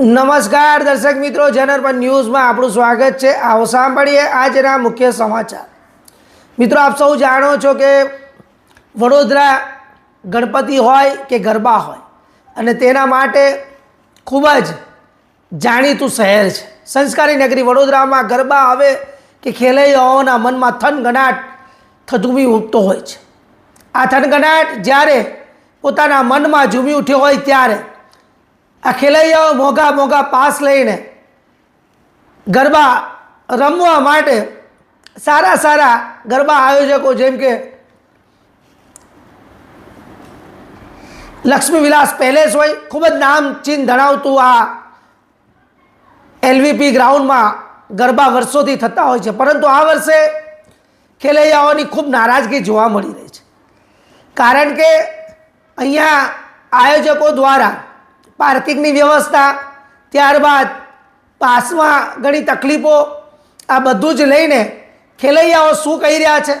નમસ્કાર દર્શક મિત્રો જનરપન ન્યૂઝમાં આપણું સ્વાગત છે. આવો સાંભળીએ આજના મુખ્ય સમાચાર. મિત્રો, આપ સૌ જાણો છો કે વડોદરા ગણપતિ હોય કે ગરબા હોય, અને તેના માટે ખૂબ જ જાણીતું શહેર છે. સંસ્કારી નગરી વડોદરામાં ગરબા આવે કે ખેલૈયાઓના મનમાં થનગનાટ થધુમી ઉઠતો હોય છે. આ થનગનાટ જ્યારે પોતાના મનમાં ઝૂમી ઉઠ્યો હોય ત્યારે આ ખેલૈયાઓ મોંઘા મોંઘા પાસ લઈને ગરબા રમવા માટે સારા સારા ગરબા આયોજકો જેમ કે લક્ષ્મી પેલેસ હોય, ખૂબ જ નામચીન ધરાવતું આ એલવીપી ગ્રાઉન્ડમાં ગરબા વર્ષોથી થતા હોય છે. પરંતુ આ વર્ષે ખેલૈયાઓની ખૂબ નારાજગી જોવા મળી રહી છે. કારણ કે અહીંયા આયોજકો દ્વારા પાર્કિંગની વ્યવસ્થા, ત્યારબાદ પાસમાં ઘણી તકલીફો, આ બધું જ લઈને ખેલૈયાઓ શું કહી રહ્યા છે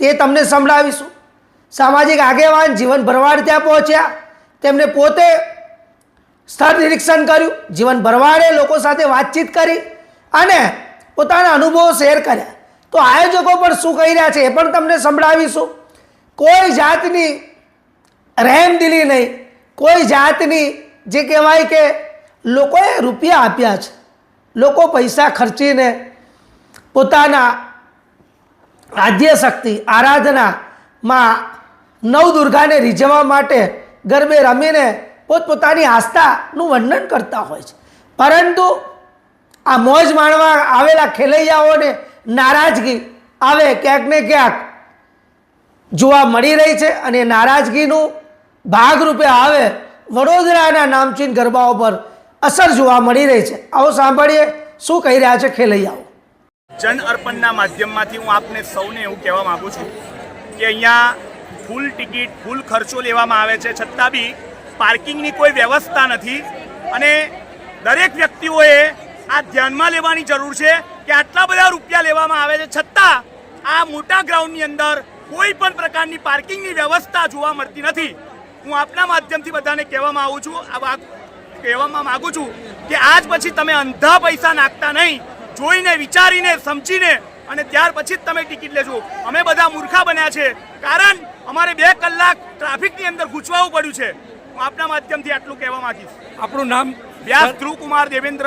તે તમને સંભળાવીશું. સામાજિક આગેવાન જીવન ભરવાડ ત્યાં પહોંચ્યા. તેમણે પોતે સ્થળ નિરીક્ષણ કર્યું, જીવન ભરવાડે લોકો સાથે વાતચીત કરી અને પોતાના અનુભવો શેર કર્યા. તો આયોજકો પણ શું કહી રહ્યા છે એ પણ તમને સંભળાવીશું. કોઈ જાતની રહેમદિલી નહીં, કોઈ જાતની જે કહેવાય કે લોકોએ રૂપિયા આપ્યા છે. લોકો પૈસા ખર્ચીને પોતાના આદ્ય શક્તિ આરાધનામાં નવ દુર્ગાને રીઝવવા માટે ગરબે રમીને પોતપોતાની આસ્થાનું વર્ણન કરતા હોય છે. પરંતુ આ મોજ માણવા આવેલા ખેલૈયાઓને નારાજગી આવે ક્યાંક ને ક્યાંક જોવા મળી રહી છે અને નારાજગીનું ભાગરૂપે આવે વડોદરાના નામચીન ગરબાઓ પર અસર જોવા મળી રહી છે. આવો સાંભળીએ, શું કહી રહ્યા છે ખેલૈયાઓ? જન અર્પણના માધ્યમમાંથી હું આપને સૌને એવું કહેવા માગું છું કે અહીંયા ફૂલ ટિકિટ, ફૂલ ખર્ચો લેવામાં આવે છે. છતાં બી પાર્કિંગની કોઈ વ્યવસ્થા નથી અને દરેક વ્યક્તિઓએ આ ધ્યાનમાં લેવાની જરૂર છે કે આટલા બધા રૂપિયા લેવામાં આવે છે. છતાં આ મોટા ગ્રાઉન્ડની અંદર કોઈ પણ પ્રકારની પાર્કિંગની વ્યવસ્થા જોવા મળતી નથી. હું આપના માધ્યમથી બધાને કહેવામાં આવું છું આ વાત કહેવામાં માંગુ છું કે આજ પછી તમે અંધા પૈસા નાખતા નહીં જોઈને વિચારીને સમજીને અને ત્યાર પછી જ તમે ટિકિટ લેજો. અમે બધા મૂર્ખા બન્યા છે. કારણ અમારે બે કલાક ટ્રાફિકની અંદર ગૂંચવાવું પડ્યું છે. હું આપના માધ્યમથી આટલું કહેવા માંગીશ. આપણું નામ વ્યાસ ધ્રુવકુમાર દેવેન્દ્ર.